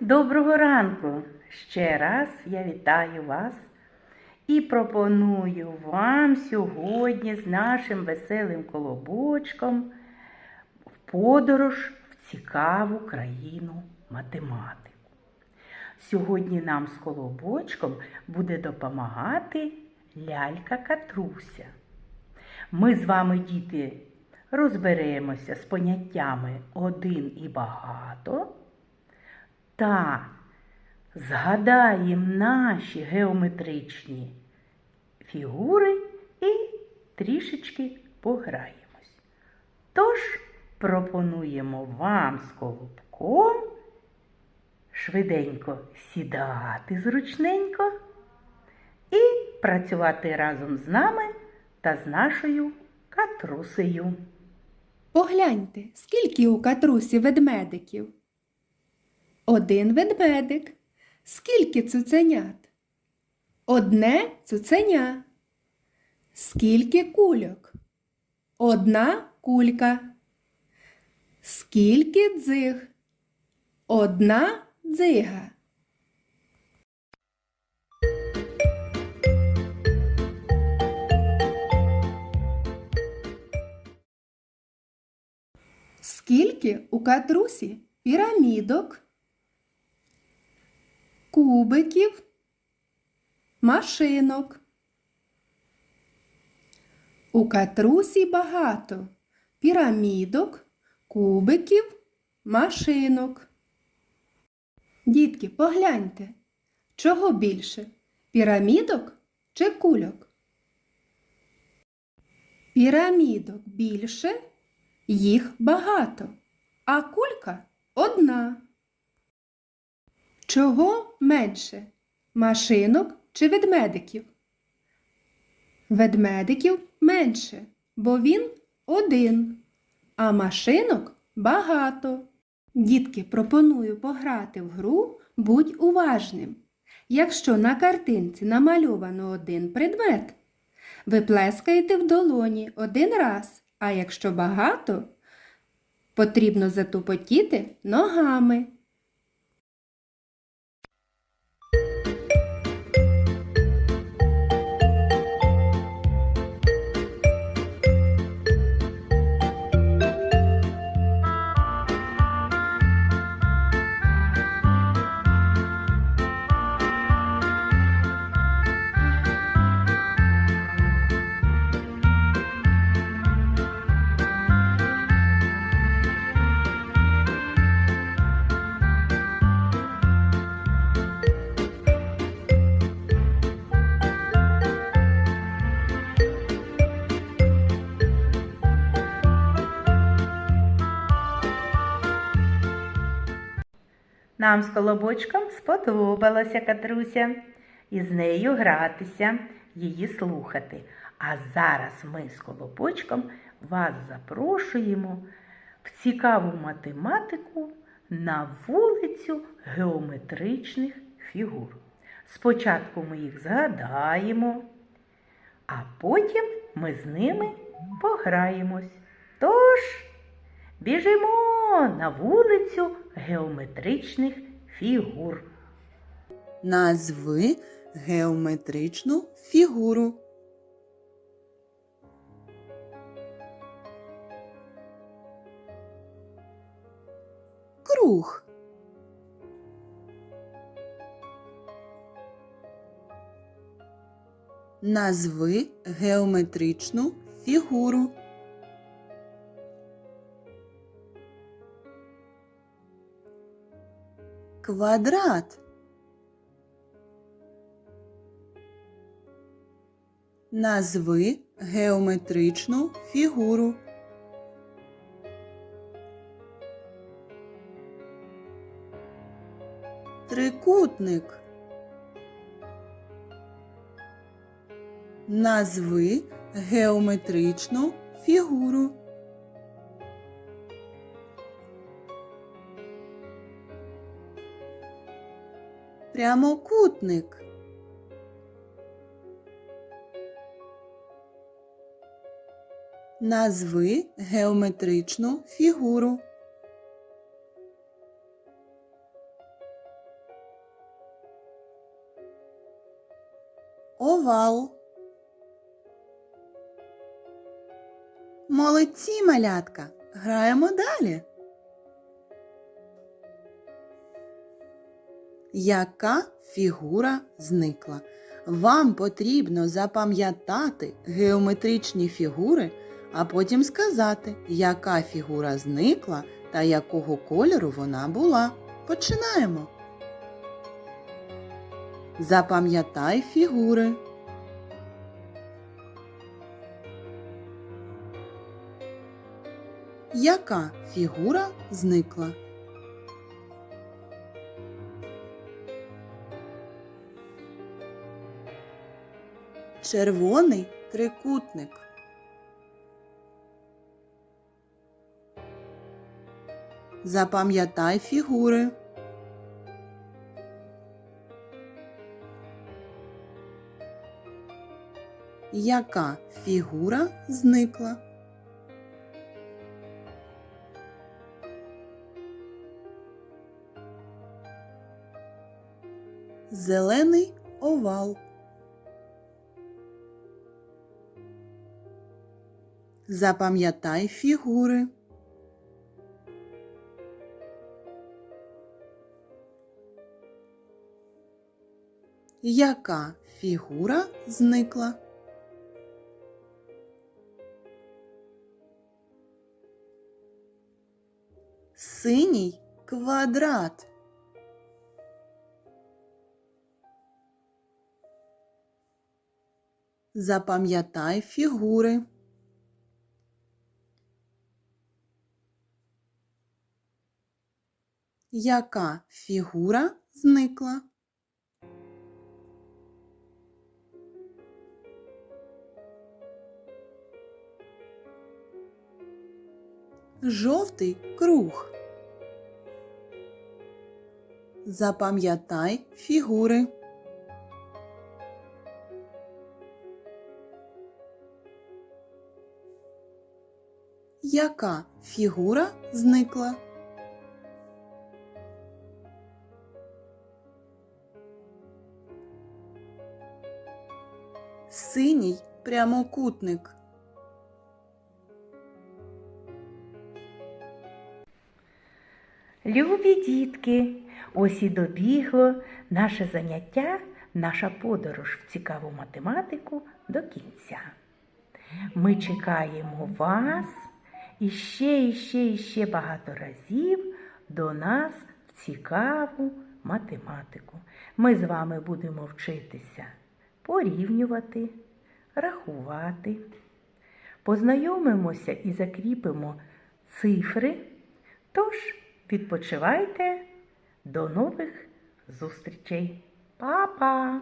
Доброго ранку! Ще раз я вітаю вас і пропоную вам сьогодні з нашим веселим колобочком в подорож в цікаву країну математику. Сьогодні нам з колобочком буде допомагати лялька Катруся. Ми з вами, діти, розберемося з поняттями один і багато та згадаємо наші геометричні фігури і трішечки пограємось. Тож пропонуємо вам з колобком швиденько сідати зручненько і працювати разом з нами та з нашою катрусею. Погляньте, скільки у катрусі ведмедиків? Один ведмедик. Скільки цуценят? Одне цуценя. Скільки кульок? Одна кулька. Скільки дзиг? Одна дзига. Скільки у катрусі пірамідок, кубиків, машинок? У катрусі багато пірамідок, кубиків, машинок. Дітки, погляньте, чого більше? Пірамідок чи кульок? Пірамідок більше, їх багато, а кулька одна. Чого менше? Машинок чи ведмедиків? Ведмедиків менше, бо він один, а машинок багато. Дітки, пропоную пограти в гру Будь уважним. Якщо на картинці намальовано один предмет, ви плескаєте в долоні один раз, а якщо багато, потрібно затупотіти ногами. Нам з колобочком сподобалася Катруся і з нею гратися, її слухати. А зараз ми з колобочком вас запрошуємо в цікаву математику на вулицю геометричних фігур. Спочатку ми їх згадаємо, а потім ми з ними пограємось. Тож біжимо на вулицю геометричних фігур. Назви геометричну фігуру. Круг. Назви геометричну фігуру. Квадрат. Назви геометричну фігуру. Трикутник. Назви геометричну фігуру. прямокутник. Назви геометричну фігуру. Овал. Молодці малятка. Граємо далі. Яка фігура зникла? Вам потрібно запам'ятати геометричні фігури, а потім сказати, яка фігура зникла та якого кольору вона була. Починаємо. Запам'ятай фігури. Яка фігура зникла? Червоний трикутник. Запам'ятай фігури. Яка фігура зникла? Зелений овал. Запам'ятай фігури. Яка фігура зникла? Синій квадрат. Запам'ятай фігури. Яка фігура зникла? Жовтий круг. Запам'ятай фігури. Яка фігура зникла? Синій прямокутник. Любі дітки, ось і добігло наше заняття, наша подорож в цікаву математику до кінця. Ми чекаємо вас іще, іще, іще багато разів до нас в цікаву математику. Ми з вами будемо вчитися порівнювати, рахувати. Познайомимося і закріпимо цифри. Тож, відпочивайте. До нових зустрічей. Па-па!